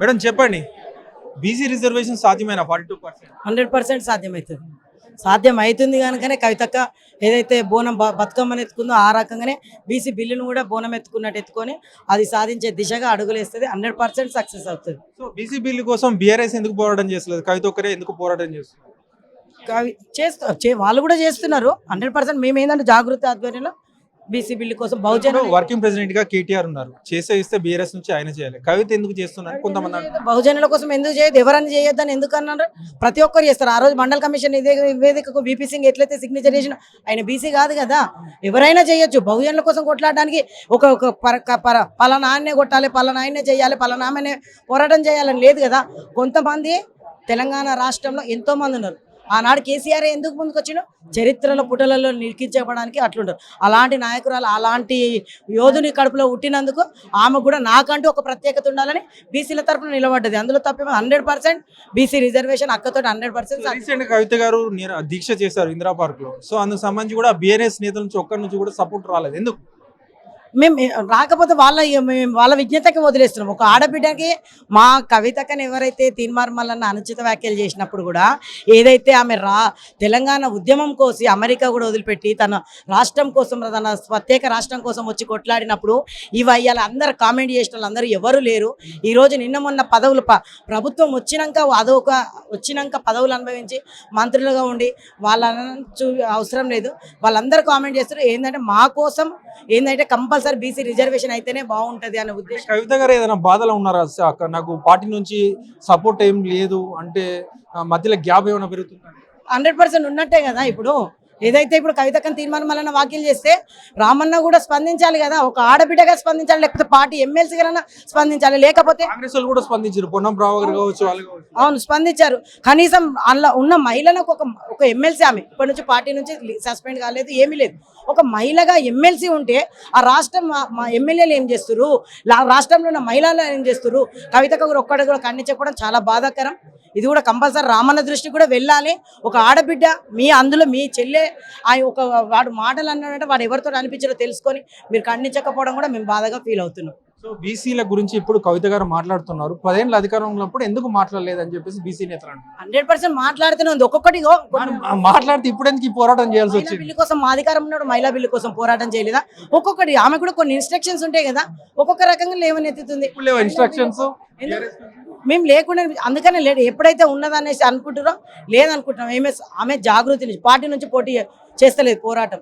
Madam చెప్పండి. BC reservation సాధ్యమైన? Forty two percent. Hundred percent సాధ్యమవుతుంది సాధ్యం అవుతుంది కనుకనే కవితక్క ఏదైతే బోనం బ- బతుకమ్మని ఎత్తుకుందో ఆ రకంగానే బీసీ బిల్లును కూడా బోనం ఎత్తుకున్నట్టు ఎత్తుకొని అది సాధించే దిశగా అడుగులేస్తుంది. హండ్రెడ్ పర్సెంట్ సక్సెస్ అవుతుంది. సో బీసీ బిల్లు కోసం బీఆర్ఎస్ ఎందుకు పోరాటం చేస్తలేదు? కవిత ఒక్కరే ఎందుకు పోరాటం చేస్తున్నారు? కవి చేస్తా చే వాళ్ళు కూడా చేస్తున్నారు. హండ్రెడ్ పర్సెంట్ మేము ఏంటంటే జాగృతి ఆధ్వర్యంలో బీసీ బిల్లు కోసం బహుజన వర్కింగ్ ప్రెసిడెంట్గా కేటీఆర్ ఉన్నారు. చేసే ఇస్తే బీఆర్ఎస్ నుంచి ఆయన చేయాలి. కవిత ఎందుకు చేస్తున్నారు? కొంతమంది. బహుజనుల కోసం ఎందుకు చేయదు? ఎవరని చేయొద్దని ఎందుకు అన్నారు? ప్రతి ఒక్కరు చేస్తారు. ఆ రోజు మండల కమిషన్ ఇదే నివేదికకు బీపీ సింగ్ ఎట్లయితే సిగ్నేచర్ చేసిన ఆయన బీసీ కాదు కదా. ఎవరైనా చేయొచ్చు. బహుజనుల కోసం కొట్లాడడానికి ఒక పలానా ఆయన్నే కొట్టాలి పలానా ఆయన్నే చేయాలి పలానా ఆమెనే పోరాటం చేయాలని లేదు కదా. కొంతమంది తెలంగాణ రాష్ట్రంలో ఎంతో మంది ఉన్నారు. ఆనాడు కేసీఆర్ ఎందుకు ముందుకు వచ్చిండు చరిత్రలో పుటలలో నిలికించబడానికి అట్లుంటారు. అలాంటి నాయకురాలు అలాంటి యోధుని కడుపులో పుట్టినందుకు ఆమె కూడా నాకంటూ ఒక ప్రత్యేకత ఉండాలని బీసీల తరపున నిలబడ్డది. అందులో తప్ప హండ్రెడ్ పర్సెంట్ బీసీ రిజర్వేషన్ అక్కతో హండ్రెడ్ పర్సెంట్ కవిత గారు దీక్ష చేశారు ఇందిరా పార్క్లో సో అందుకు సంబంధించి కూడా బీఆర్ఎస్ నేతల నుంచి ఒక్కరి నుంచి కూడా సపోర్ట్ రాలేదు. ఎందుకు? మేము రాకపోతే వాళ్ళ మేము వాళ్ళ విజ్ఞతకి వదిలేస్తున్నాం. ఒక ఆడబిడ్డకి మా కవితకని ఎవరైతే తీన్మార్మల్లన్న అనుచిత వ్యాఖ్యలు చేసినప్పుడు కూడా ఏదైతే ఆమె రా తెలంగాణ ఉద్యమం కోసి అమెరికా కూడా వదిలిపెట్టి తన రాష్ట్రం కోసం తన ప్రత్యేక రాష్ట్రం కోసం వచ్చి కొట్లాడినప్పుడు ఇవి అయ్యాలి అందరు కామెంట్ చేసిన వాళ్ళు అందరూ ఎవరు లేరు. ఈ రోజు నిన్న మొన్న పదవులు ప్రభుత్వం వచ్చినాక అదొక వచ్చినాక పదవులు అనుభవించి మంత్రులుగా ఉండి వాళ్ళ చూ అవసరం లేదు. వాళ్ళందరూ కామెంట్ చేస్తారు. ఏంటంటే మా కోసం ఏంటంటే కంపల్సరీ బీసీ రిజర్వేషన్ అయితేనే బాగుంటది అనే ఉద్దేశం. కవిత గారు ఏదైనా బాధలో ఉన్నారా నాకు పార్టీ నుంచి సపోర్ట్ ఏం లేదు అంటే మధ్యలో గ్యాప్ ఏమైనా పెరుగుతుంది? హండ్రెడ్ పర్సెంట్ ఉన్నట్టే కదా ఇప్పుడు. ఏదైతే ఇప్పుడు కవితకం తీర్మానం వలన వ్యాఖ్యలు చేస్తే రామన్న కూడా స్పందించాలి కదా ఒక ఆడబిడ్డగా స్పందించాలి లేకపోతే పార్టీ ఎమ్మెల్సీ గారైనా స్పందించాలి లేకపోతే కూడా స్పందించారు పొన్నం కావచ్చు అవును స్పందించారు. కనీసం అందులో ఉన్న మహిళలకు ఒక ఒక ఎమ్మెల్సీ ఆమె ఇప్పటి నుంచి పార్టీ నుంచి సస్పెండ్ కాలేదు ఏమీ లేదు. ఒక మహిళగా ఎమ్మెల్సీ ఉంటే ఆ రాష్ట్రం మా- ఎమ్మెల్యేలు ఏం చేస్తారు రాష్ట్రంలో ఉన్న మహిళలు ఏం చేస్తారు కవితకు కూడా ఒక్కడు కూడా ఖండించకపోవడం చాలా బాధాకరం. ఇది కూడా కంపల్సరీ రామన్న దృష్టి కూడా వెళ్ళాలి. ఒక ఆడబిడ్డ మీ అందులో మీ చెల్లె ఆ ఒక వాడు మాటలు అన్నాడంటే వాడు ఎవరితో అనిపించారో తెలుసుకొని మీరు ఖండించకపోవడం కూడా మేము బాధగా ఫీల్ అవుతున్నాం. సో బీసీల గురించి ఇప్పుడు కవిత గారు మాట్లాడుతున్నారు. పదేళ్ళ అధికారంలో ఉన్నప్పుడు ఎందుకు మాట్లాడలేదు అని చెప్పేసి బీసీ నేతలు హండ్రెడ్ పర్సెంట్ మాట్లాడుతూనే ఉంది. ఒక్కొక్కటి మాట్లాడితే ఇప్పుడు ఎందుకు పోరాటం చేయాల్సి వచ్చింది? బిల్లు కోసం మా అధికారం ఉన్నాడు మహిళా బిల్లు కోసం పోరాటం చేయలేదా? ఒక్కొక్కటి ఆమె కూడా కొన్ని ఇన్స్ట్రక్షన్స్ ఉంటాయి కదా ఒక్కొక్క రకంగా లేవనెత్తుతుంది. ఇన్స్ట్రక్షన్స్ మేము లేకుండా అందుకనే లేదు ఎప్పుడైతే ఉన్నదనేసి అనుకుంటున్నారో లేదనుకుంటున్నాం. ఏమే ఆమె జాగృతి నుంచి పార్టీ నుంచి పోటీ చేస్తలేదు పోరాటం.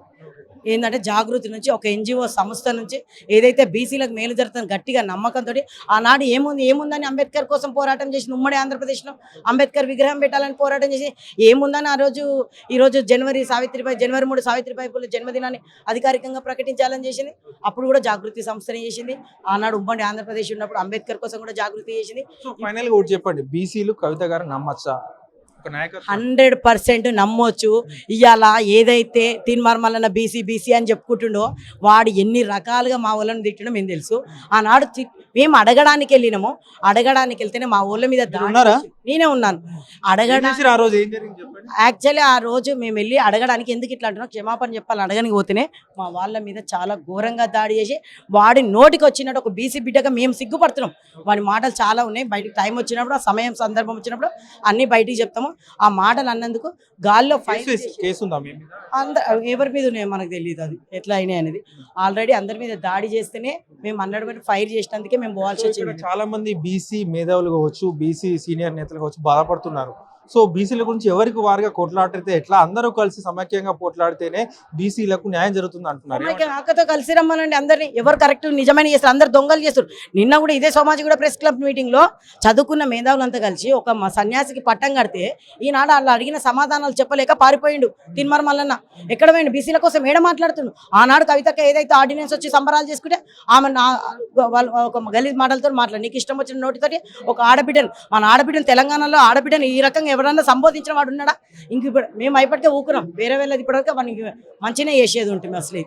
ఏంటంటే జాగృతి నుంచి ఒక ఎన్జిఓ సంస్థ నుంచి ఏదైతే బీసీలకు మేలు జరుగుతుంది గట్టిగా నమ్మకంతో ఆనాడు ఏముంది ఏముందని అంబేద్కర్ కోసం పోరాటం చేసిన ఉమ్మడి ఆంధ్రప్రదేశ్లో అంబేద్కర్ విగ్రహం పెట్టాలని పోరాటం చేసి ఏముందని ఆ రోజు ఈ రోజు జనవరి సావిత్రిబాయి జనవరి మూడు సావిత్రిబాయి పూల జన్మదినాన్ని అధికారికంగా ప్రకటించాలని చేసింది. అప్పుడు కూడా జాగృతి సంస్థని చేసింది. ఆనాడు ఉమ్మడి ఆంధ్రప్రదేశ్ ఉన్నప్పుడు అంబేద్కర్ కోసం కూడా జాగృతి చేసింది. సో ఫైనల్ ఒకటి చెప్పండి. బీసీలు కవిత గారు నమ్మచ్చా? హండ్రెడ్ పర్సెంట్ నమ్మొచ్చు. ఇవాళ ఏదైతే తీన్మార్మలన్న బీసీ బీసీ అని చెప్పుకుంటుండో వాడు ఎన్ని రకాలుగా మా వాళ్ళని తిట్టడం మేము తెలుసు. ఆనాడు తి- మేము అడగడానికి వెళ్ళినాము. అడగడానికి వెళ్తేనే మా ఊళ్ళ మీద నేనే ఉన్నాను. అడగడానికి చేసిర్రు ఆ రోజు? ఏం జరిగింది చెప్పండి. యాక్చువల్లీ ఆ రోజు మేము వెళ్ళి అడగడానికి ఎందుకు ఇట్లా అంటున్నాం క్షమాపణ చెప్పాలి. అడగడానికి పోతేనే మా వాళ్ళ మీద చాలా ఘోరంగా దాడి చేసి వాడి నోటికి వచ్చినట్టు ఒక బీసీ బిడ్డగా మేము సిగ్గుపడుతున్నాం. వాడి మాటలు చాలా ఉన్నాయి. బయటికి టైం వచ్చినప్పుడు ఆ సమయం సందర్భం వచ్చినప్పుడు అన్ని బయటికి చెప్తాము. ఆ మాటలు అన్నందుకు గాల్లో అందరు ఎవరి మీద ఉన్నాయో మనకు తెలియదు అది. ఎట్లా అయినాయి అనేది. ఆల్రెడీ అందరి మీద దాడి చేస్తేనే మేము హండ్రెడ్ పర్సెంట్ ఫైర్ చేసినందుకే మేము పోవాల్సి వచ్చింది. చాలా మంది బీసీ మేధావులు కావచ్చు బీసీ సీనియర్ నేతలు కావచ్చు బాధపడుతున్నారు. సో బీసీల గురించి ఎవరికి వారిగా కొట్లాడితే ఎట్లా అందరూ కలిసి సమైక్యంగా పోట్లాడితేనే బీసీలకు న్యాయం జరుగుతుంది అంటున్నారు. నాకతో అక్కతో కలిసి రమ్మనండి అందరినీ. ఎవరు కరెక్ట్ నిజమైన చేస్తారు? అందరు దొంగలు చేస్తారు. నిన్న కూడా ఇదే సమాజ్ కూడా ప్రెస్ క్లబ్ మీటింగ్లో చదువుకున్న మేధావులంతా కలిసి ఒక సన్యాసికి పట్టం కడితే ఈనాడు వాళ్ళు అడిగిన సమాధానాలు చెప్పలేక పారిపోయిండు తిన్మర మల్లన్న. ఎక్కడ పోయిండు? బీసీల కోసం ఏడ మాట్లాడుతుండు? ఆనాడు కవితకి ఏదైతే ఆర్డినెన్స్ వచ్చి సంబరాలు చేసుకుంటే ఆమె నా వాళ్ళు ఒక గలీజ్ మాటలతో మాట్లాడు. నీకు ఇష్టం వచ్చిన నోటితోటి ఒక ఆడబిడ్డను. మన ఆడబిడ్డను తెలంగాణలో ఆడబిడ్డను ఈ రకంగా ఎవరన్నా సంబోధించిన వాడు ఉన్నాడా? ఇంక ఇప్పుడు మేము అయిపడితే ఊకున్నాం. వేరే వెళ్ళేది ఇప్పటివరకు మనకి మంచిగా చేసేది ఉంటుంది అసలు.